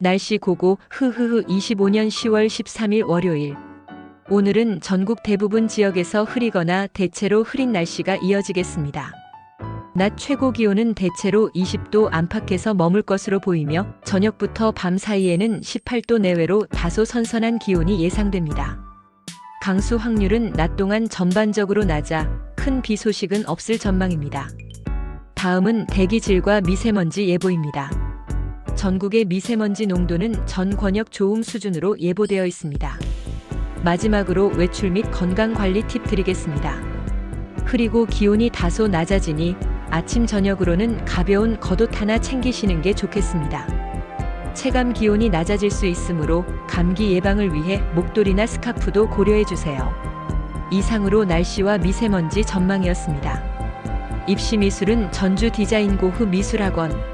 날씨 고고 흐흐흐 25년 10월 13일 월요일. 오늘은 전국 대부분 지역에서 흐리거나 대체로 흐린 날씨가 이어지겠습니다. 낮 최고 기온은 대체로 20도 안팎에서 머물 것으로 보이며 저녁부터 밤 사이에는 18도 내외로 다소 선선한 기온이 예상됩니다. 강수 확률은 낮 동안 전반적으로 낮아 큰 비 소식은 없을 전망입니다. 다음은 대기질과 미세먼지 예보입니다. 전국의 미세먼지 농도는 전 권역 좋음 수준으로 예보되어 있습니다. 마지막으로 외출 및 건강 관리 팁 드리겠습니다. 흐리고 기온이 다소 낮아지니 아침 저녁으로는 가벼운 겉옷 하나 챙기시는 게 좋겠습니다. 체감 기온이 낮아질 수 있으므로 감기 예방을 위해 목도리나 스카프도 고려해 주세요. 이상으로 날씨와 미세먼지 전망이었습니다. 입시 미술은 전주 디자인고흐 미술학원